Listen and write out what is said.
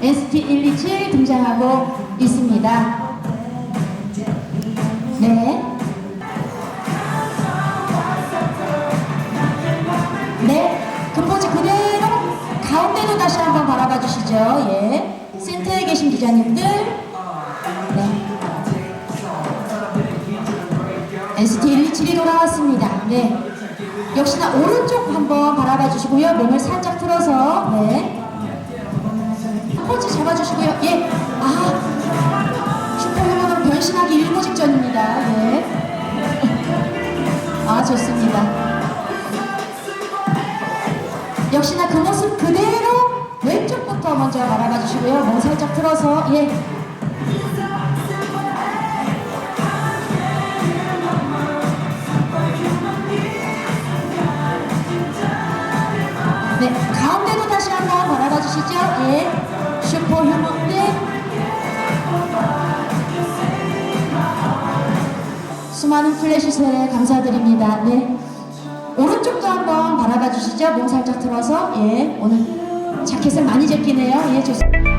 127 등장하고 있습니다. 네. 네. 그 포즈 그대로 가운데로 다시 한번 바라봐 주시죠. 예. 센터에 계신 기자님들. 네. NCT 127이 돌아왔습니다. 네. 역시나 오른쪽 한번 바라봐 주시고요. 몸을 살짝 틀어서. 네. 잡아주시고요. 예. 아. 슈퍼휴먼으로 변신하기 일보 직전입니다. 예. 아, 좋습니다. 역시나 그 모습 그대로 왼쪽부터 먼저 바라봐 주시고요. 몸 살짝 틀어서. 예. 수많은 플래시 세례 감사드립니다. 네. 오른쪽도 한번 바라봐 주시죠. 몸 살짝 틀어서. 예. 오늘 자켓을 많이 제끼네요. 예, 좋습니다.